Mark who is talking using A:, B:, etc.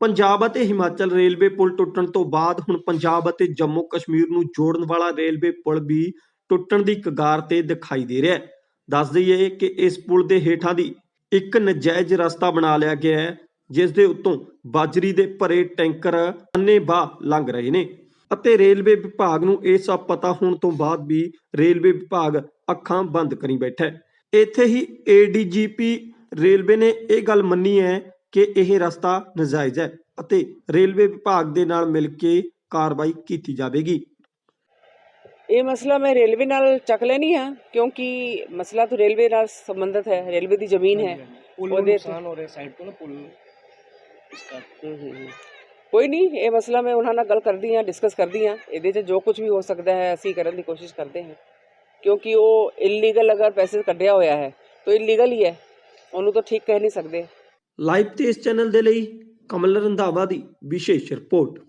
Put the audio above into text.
A: ਪੰਜਾਬ ਅਤੇ ਹਿਮਾਚਲ ਰੇਲਵੇ ਪੁਲ ਟੁੱਟਣ ਤੋਂ ਬਾਅਦ ਹੁਣ ਪੰਜਾਬ ਅਤੇ ਜੰਮੂ ਕਸ਼ਮੀਰ ਨੂੰ ਜੋੜਨ ਵਾਲਾ ਰੇਲਵੇ ਪੁਲ ਵੀ ਟੁੱਟਣ ਦੀ ਕਗਾਰ ਤੇ ਦਿਖਾਈ ਦੇ ਰਿਹਾ ਹੈ। ਦੱਸ ਦਈਏ ਕਿ ਇਸ ਪੁਲ ਦੇ ਹੇਠਾਂ ਦੀ ਇੱਕ ਨਜਾਇਜ਼ ਰਸਤਾ ਬਣਾ ਲਿਆ ਗਿਆ ਹੈ। ਜਿਸ ਦੇ ਉੱਤੋਂ ਬਾਜਰੀ ਦੇ ਭਰੇ ਟੈਂਕਰ ਅੰਨੇਵਾਹ ਲੰਘ ਰਹੇ ਨੇ ਅਤੇ ਰੇਲਵੇ ਵਿਭਾਗ ਨੂੰ ਇਹ ਸਭ ਪਤਾ ਹੋਣ ਤੋਂ ਬਾਅਦ ਵੀ ਰੇਲਵੇ ਵਿਭਾਗ ਅੱਖਾਂ ਬੰਦ ਕਰੀ ਬੈਠਾ ਹੈ। ਇੱਥੇ ਹੀ ਏਡੀਜੀਪੀ ਰੇਲਵੇ ਨੇ ਇਹ ਗੱਲ ਮੰਨੀ ਹੈ ਕਿ ਇਹ ਰਸਤਾ ਨਜਾਇਜ਼ ਹੈ ਅਤੇ ਰੇਲਵੇ ਵਿਭਾਗ ਦੇ ਨਾਲ ਮਿਲ ਕੇ ਕਾਰਵਾਈ ਕੀਤੀ ਜਾਵੇਗੀ।
B: ਇਹ ਮਸਲਾ ਮੈਂ ਰੇਲਵੇ ਨਾਲ ਚੱਕ ਲੈਣੀ ਆ ਕਿਉਂਕਿ ਮਸਲਾ ਤਾਂ ਰੇਲਵੇ ਨਾਲ ਸੰਬੰਧਿਤ ਹੈ ਰੇਲਵੇ ਦੀ ਜ਼ਮੀਨ ਹੈ। ਉਹਦੇ
C: ਨੁਕਸਾਨ ਹੋ ਰਿਹਾ ਸਾਈਡ ਤੋਂ ਨਾ ਪੁਲ। ਇਸਕਾ
B: ਹਮ, ਹਮ, ਹਮ। ਕੋਈ ਨਹੀਂ ਇਹ ਮਸਲਾ ਮੈਂ ਉਹਨਾਂ ਨਾਲ ਗੱਲ ਕਰਦੀ ਆ ਡਿਸਕਸ ਕਰਦੀ ਆ ਇਹਦੇ 'ਚ ਜੋ ਕੁਝ ਵੀ ਹੋ ਸਕਦਾ ਹੈ ਅਸੀਂ ਕਰਨ ਦੀ ਕੋਸ਼ਿਸ਼ ਕਰਦੇ ਹਾਂ। ਕਿਉਂਕਿ ਉਹ ਇਲੀਗਲ ਅਗਰ ਪੈਸੇ ਕੱਢਿਆ ਹੋਇਆ ਹੈ ਤਾਂ ਇਲੀਗਲ ਹੀ ਹੈ। ਉਹਨੂੰ ਤਾਂ ਠੀਕ ਕਹਿ ਨਹੀਂ ਸਕਦੇ।
A: ਲਾਈਵ ਤੇ ਇਸ ਚੈਨਲ ਦੇ ਲਈ ਕਮਲ ਰੰਧਾਵਾ ਦੀ ਵਿਸ਼ੇਸ਼ ਰਿਪੋਰਟ।